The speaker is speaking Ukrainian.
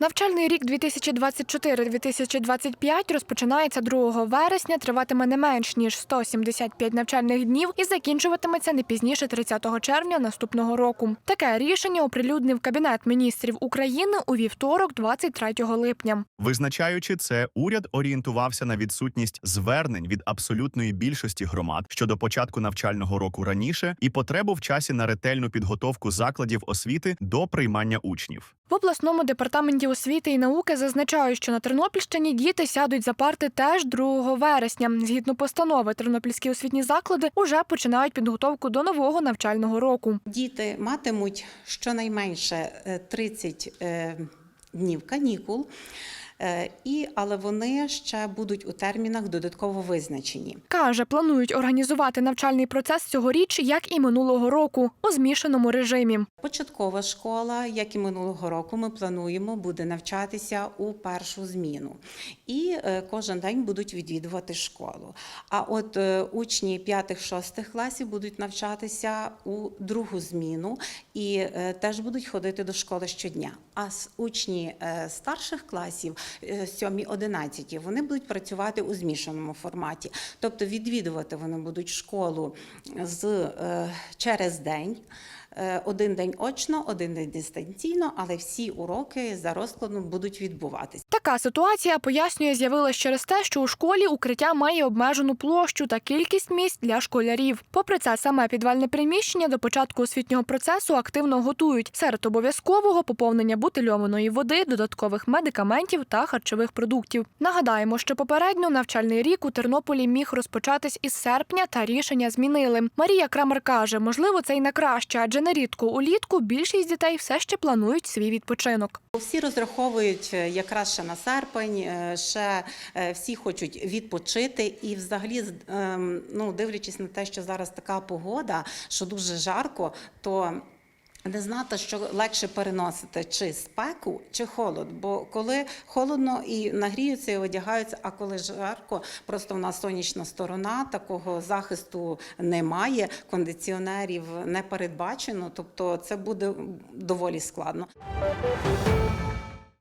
Навчальний рік 2024-2025 розпочинається 2 вересня, триватиме не менш ніж 175 навчальних днів і закінчуватиметься не пізніше 30 червня наступного року. Таке рішення оприлюднив Кабінет міністрів України у вівторок, 23 липня. Визначаючи це, уряд орієнтувався на відсутність звернень від абсолютної більшості громад щодо початку навчального року раніше і потребу в часі на ретельну підготовку закладів освіти до приймання учнів. В обласному департаменті освіти і науки зазначають, що на Тернопільщині діти сядуть за парти теж 2 вересня. Згідно постанови, тернопільські освітні заклади уже починають підготовку до нового навчального року. Діти матимуть щонайменше е, 30 е, днів канікул, е, і, але вони ще будуть у термінах додатково визначені. Каже, планують організувати навчальний процес цьогоріч, як і минулого року, у змішаному режимі. Початкова школа, як і минулого року, ми плануємо буде навчатися у першу зміну, і е, кожен день будуть відвідувати школу. А от е, учні 5-6 класів будуть навчатися у другу зміну і е, теж будуть ходити до школи щодня. А с- учні е, старших класів, 7-11, вони будуть працювати у змішаному форматі, тобто відвідувати вони будуть школу з е, через день. Е, Один день очно, один день дистанційно, але всі уроки за розкладом будуть відбуватися. Така ситуація пояснює, з'явилась через те, що у школі укриття має обмежену площу та кількість місць для школярів. Попри це, саме підвальне приміщення до початку освітнього процесу активно готують серед обов'язкового поповнення бутильованої води, додаткових медикаментів та харчових продуктів. Нагадаємо, що попередньо навчальний рік у Тернополі міг розпочатись із серпня, та рішення змінили. Марія Крамер каже, можливо, це й на краще, адже нерідко улітку більшість дітей все ще планують свій відпочинок. Всі розраховують е, якраз ще на серпень, е, ще е, всі хочуть відпочити. І, взагалі, ем, ну дивлячись на те, що зараз така погода, що дуже жарко, то не знати, що легше переносити чи спеку, чи холод. Бо коли холодно і нагріються і одягаються, а коли жарко, просто в нас сонячна сторона, такого захисту немає, кондиціонерів не передбачено, тобто це буде доволі складно.